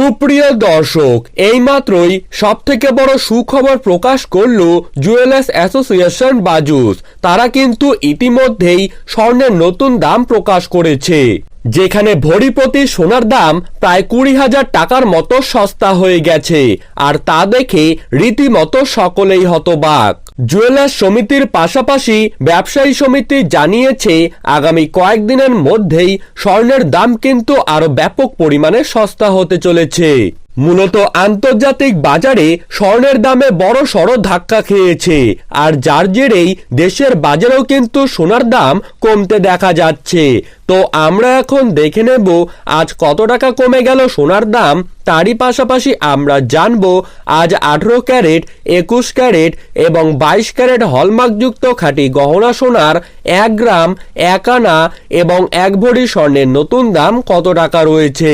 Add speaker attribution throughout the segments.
Speaker 1: সুপ্রিয় দর্শক, এইমাত্রই সব থেকে বড় সুখবর প্রকাশ করল জুয়েলার্স অ্যাসোসিয়েশন বাজুস। তারা কিন্তু ইতিমধ্যেই স্বর্ণের নতুন দাম প্রকাশ করেছে। যেখানে ভরি প্রতি সোনার দাম প্রায় কুড়ি হাজার টাকার মতো সস্তা হয়ে গেছে। আর তা দেখে রীতিমতো সকলেই হতবাক। জুয়েলার্স সমিতির পাশাপাশি ব্যবসায়ী সমিতি জানিয়েছে, আগামী কয়েকদিনের মধ্যেই স্বর্ণের দাম কিন্তু আরও ব্যাপক পরিমাণে সস্তা হতে চলেছে। মূলত আন্তর্জাতিক বাজারে স্বর্ণের দামে বড় সড় ধাক্কা খেয়েছে। আর যার জেরেই দেশের বাজারেও কিন্তু সোনার দাম কমতে দেখা যাচ্ছে। তো আমরা এখন দেখে নেব আজ কত টাকা কমে গেল সোনার দাম তারই পাশাপাশি আমরা জানব আজ আঠেরো ক্যারেট, একুশ ক্যারেট এবং বাইশ ক্যারেট হলমার্কযুক্ত খাঁটি গহনা সোনার এক গ্রাম, এক আনা এবং এক ভরি স্বর্ণের নতুন দাম কত টাকা রয়েছে?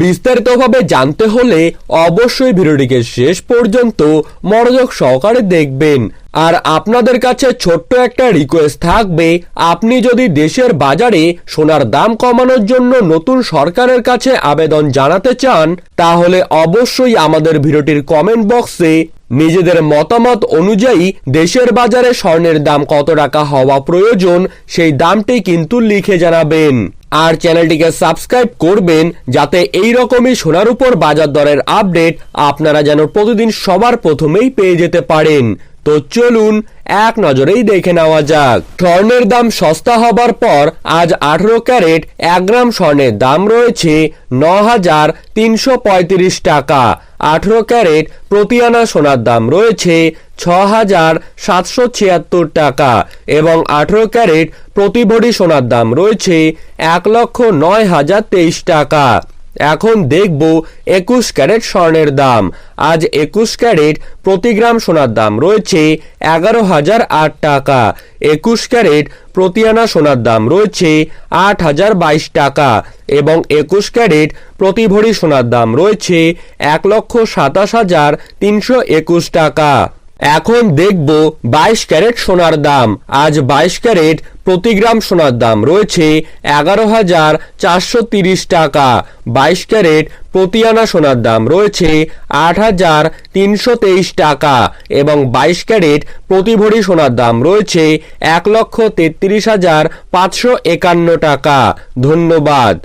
Speaker 1: বিস্তারিতভাবে জানতে হলে অবশ্যই ভিডিওটিকে শেষ পর্যন্ত মনোযোগ সহকারে দেখবেন। আর আপনাদের কাছে ছোট্ট একটা রিকোয়েস্ট থাকবে, আপনি যদি দেশের বাজারে সোনার দাম কমানোর জন্য নতুন সরকারের কাছে আবেদন জানাতে চান, তাহলে অবশ্যই আমাদের ভিডিওটির কমেন্ট বক্সে নিজেদের মতামত অনুযায়ী দেশের বাজারে স্বর্ণের দাম কত টাকা হওয়া প্রয়োজন, সেই দামটি কিন্তু লিখে জানাবেন। আর চ্যানেলটিকে সাবস্ক্রাইব করবেন, যাতে এই রকমই সোনার উপর বাজার দরের আপডেট আপনারা যেন প্রতিদিন সবার প্রথমেই পেয়ে যেতে পারেন। তো চলুন এক নজরেই দেখে নেওয়া যাক। স্বর্ণের দাম সস্তা হবার পর আজ আঠেরো ক্যারেট এক গ্রাম স্বর্ণের দাম রয়েছে ন হাজার তিনশো পঁয়ত্রিশ টাকা। আঠেরো ক্যারেট প্রতি আনা সোনার দাম রয়েছে ছ হাজার সাতশো ছিয়াত্তর টাকা এবং আঠেরো ক্যারেট প্রতি ভরি সোনার দাম রয়েছে এক লক্ষ নয় হাজার তেইশ টাকা। এখন দেখব একুশ ক্যারেট স্বর্ণের দাম। আজ একুশ ক্যারেট প্রতি গ্রাম সোনার দাম রয়েছে এগারো হাজার আট টাকা। একুশ ক্যারেট প্রতি আনা সোনার দাম রয়েছে আট হাজার বাইশ টাকা এবং একুশ ক্যারেট প্রতি ভরি সোনার দাম রয়েছে এক লক্ষ সাতাশ হাজার তিনশো একুশ টাকা। এখন দেখব বাইশ ক্যারেট সোনার দাম। আজ বাইশ ক্যারেট প্রতি গ্রাম সোনার দাম রয়েছে এগারো হাজার চারশো তিরিশ টাকা। বাইশ ক্যারেট প্রতি আনা সোনার দাম রয়েছে আট হাজার তিনশো তেইশ টাকা এবং বাইশ ক্যারেট প্রতি ভরি সোনার দাম রয়েছে এক লক্ষ তেত্রিশ হাজার পাঁচশো একান্ন টাকা। ধন্যবাদ।